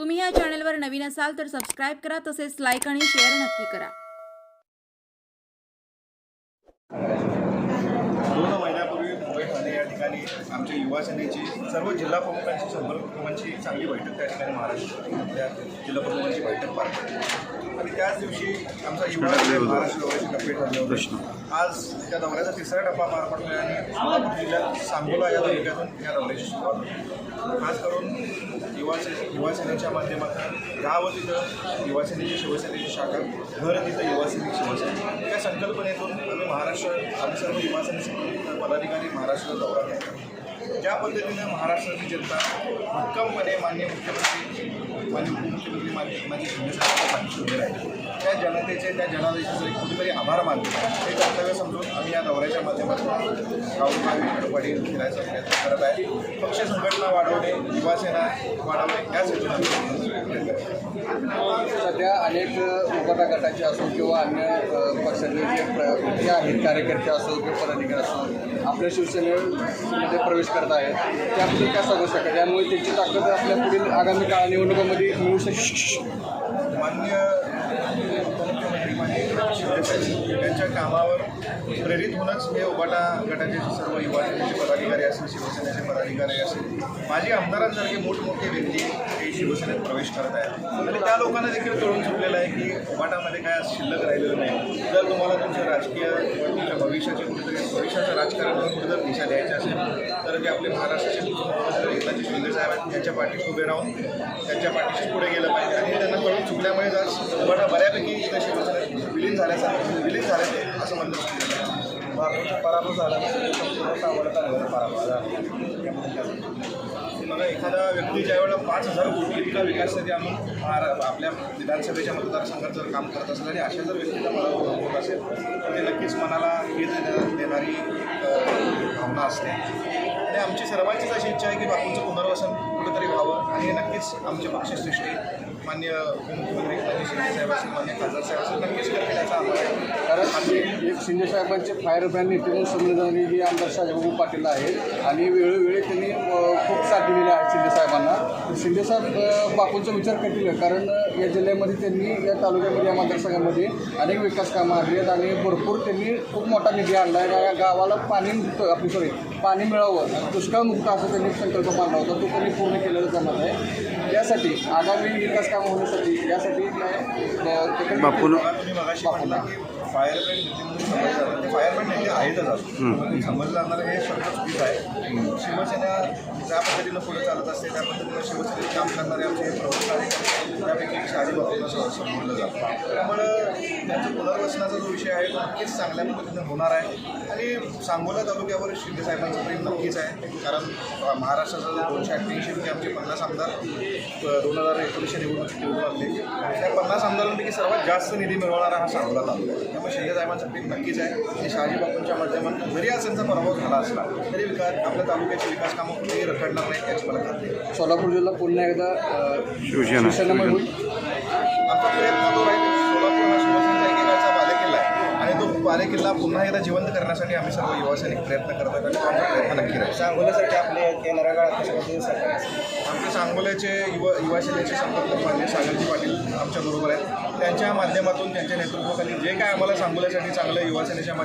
तुम्ही या चॅनलवर नवीन असाल तर सबस्क्राईब करा तसेच लाईक आणि शेअर नक्की करा. दोन महिन्यापूर्वी मुंबई ठाणे या ठिकाणी आमच्या युवा सेनेची सर्व जिल्हा प्रमुखांची संपर्क प्रमुखांची चांगली बैठक त्या ठिकाणी महाराष्ट्रातल्या जिल्हा प्रमुखांची बैठक पार पडली. आणि त्याच दिवशी आमचा युवा महाराष्ट्र दौऱ्याचे टप्पे ठरले होते. आज त्या दौऱ्याचा तिसरा टप्पा पार पडला आणि सोलापूर जिल्ह्यात सांगोला या तालुक्यातून या दौऱ्याची सुरुवात खास करून युवासेनेच्या माध्यमातून गाव तिथं युवासेनेची शिवसेनेची शाखा घर तिथं युवासेनेची शिवसेना. या संकल्पनेतून आम्ही महाराष्ट्र आम्ही सर्व युवासेनेचे पदाधिकारी महाराष्ट्र दौरा घ्यायला ज्या पद्धतीनं महाराष्ट्राची जनता भक्कमपणे मान्य मुख्यमंत्री मान्य उपमुख्यमंत्री मान्य मान्य शिंदेसाहेबांच्या पाठीशी उभे राहिले. त्या जनतेचे त्या जनादेशाचे कुठेतरी आभार मानले. हे कर्तव्य समजून आम्ही या दौऱ्याच्या माध्यमातून राहुल गांधी फिरायचा प्रयत्न करत आहे. पक्ष संघटना वाढवणे युवासेना वाढवणे या आम्ही सध्या अनेक उपटा गटाचे असो किंवा अन्य अ, पक्षाचे जे जे आहेत कार्यकर्ते असो किंवा पदाधिकारी असो आपल्या शिवसेनेमध्ये प्रवेश करत आहेत. त्याबद्दल काय सांगू शकतात त्यामुळे त्यांची ताकद आपल्या पुढील आगामी काळ निवडणुकामध्ये मिळू शकते मान्य उपमुख्यमंत्री त्यांच्या कामावर प्रेरित होऊनच हे उबाटा गटाचे सर्व युवा पदाधिकारी असेल शिवसेनेचे पदाधिकारी असेल. माजी आमदारांसारखे मोठमोठे व्यक्ती हे शिवसेनेत प्रवेश करत आहेत. आणि त्या लोकांना देखील कळून चुकलेलं आहे की उबाटामध्ये काय शिल्लक राहिलेलं नाही. जर तुम्हाला तुमच्या राजकीय किंवा तुमच्या भविष्याची कुठेतरी भविष्याच्या कुठे कुठेतरी दिशा द्यायची असेल तर जे आपले महाराष्ट्राचे मुख्यमंत्री एकनाथ शिंदे साहेब आहेत त्यांच्या पाठीशी उभे राहून त्यांच्या पाठीशी पुढे गेलं पाहिजे. आणि त्यांना कळून चुकल्यामुळे आज उबाटा बऱ्यापैकी इथं झाल्यासारखं रिलीज झाले असं म्हणलं बापूचा पराभव झाला पराभव झाला. बघा एखादा व्यक्ती ज्यावेळेला पाच हजार कोटी इतका विकासासाठी आम्ही आपल्या विधानसभेच्या मतदारसंघात जर काम करत असेल आणि अशा जर व्यक्तीचा पराभव होत असेल तर ते नक्कीच मनाला हे देणारी भावना असते. आणि आमची सर्वांचीच अशी इच्छा आहे की बापूंचं पुनर्वसन कुठेतरी व्हावं आणि हे नक्कीच आमचे पक्षश्रेष्ठी मान्य उपमुख्यमंत्री एकनाथ मान्य खासदार साहेब नक्कीच करतील याचा आहे. कारण एक शिंदे साहेबांचे फायर ब्रँड नेते संमेलनाने समजणारी आमदार शाहबाबू पाटील आहेत. आणि वेळोवेळी त्यांनी खूप साथ दिलेली आहे शिंदे साहेबांना. तर बापूंचा विचार करतील कारण या जिल्ह्यामध्ये त्यांनी या तालुक्यामध्ये या मतदारसंघामध्ये अनेक विकास कामं आणली आहेत आणि भरपूर त्यांनी खूप मोठा निधी आणला आहे या गावाला पाणी मुक्त आपली सॉरी पाणी मिळावं दुष्काळमुक्त असं त्यांनी संकल्प मांडला होता. तो त्यांनी पूर्ण केलेला जाणार आहे. यासाठी आगामी विकास कामं होण्यासाठी यासाठी बापून फायरमॅन नेते म्हणून समजलं जातं. ते फायरमॅन नेते आहेतच समजलं जाणार हे शब्द चुकीचं आहे शिवसेना ज्या पद्धतीनं पुढे चालत असते त्या पद्धतीनं शिवसेनेत काम करणारे आमचे प्रमुख कार्यकर्ते त्यापैकी संबोधलं जातं. त्यामुळं त्यांच्या पुनर्वसनाचा जो विषय आहे तो नक्कीच चांगल्या पद्धतीनं होणार आहे. आणि सांगोला तालुक्यावर शिंदे साहेबांचं प्रेम नक्कीच आहे. कारण महाराष्ट्राचा जो दोनशे अठ्ठ्याऐंशी आमचे पन्नास आमदार दोन हजार एकोणीसशे निवडणुकीत निवडून आले. त्या पन्नास आमदारांपैकी सर्वात जास्त निधी मिळवणारा हा सांगोला तालुका आहे. त्यामुळे शिंदे साहेबांचं प्रेम नक्कीच आहे. आणि शहाजी बापूंच्या माध्यमातून जरी आज त्यांचा पराभव झाला असला तरी विकास आपल्या तालुक्याचे विकास कामं कुठेही रखडणार नाही याची मला खात्री आहे. सोलापूर जिल्हा पुन्हा एकदा शिवसेना. आमचा प्रयत्न तो राहील सोलापूर हा शिवसेनेचा एकेकाळचा बालेकिल्ला आहे. आणि तो बालेकिल्ला पुन्हा एकदा जिवंत करण्यासाठी आम्ही सर्व युवा सैनिक प्रयत्न करत आहोत आणि आमचा प्रयत्न नक्की राहील. सांगोल्यासाठी आपले येणाऱ्या काळात आमचे सांगोल्याचे युवा युवा सेनेचे संपर्क मान्य सागरजी पाटील आमच्याबरोबर आहेत. त्यांच्या माध्यमातून त्यांच्या नेतृत्वाखाली जे काय आम्हाला सांगोल्यासाठी चांगलं युवा सेनेच्या माध्यमातून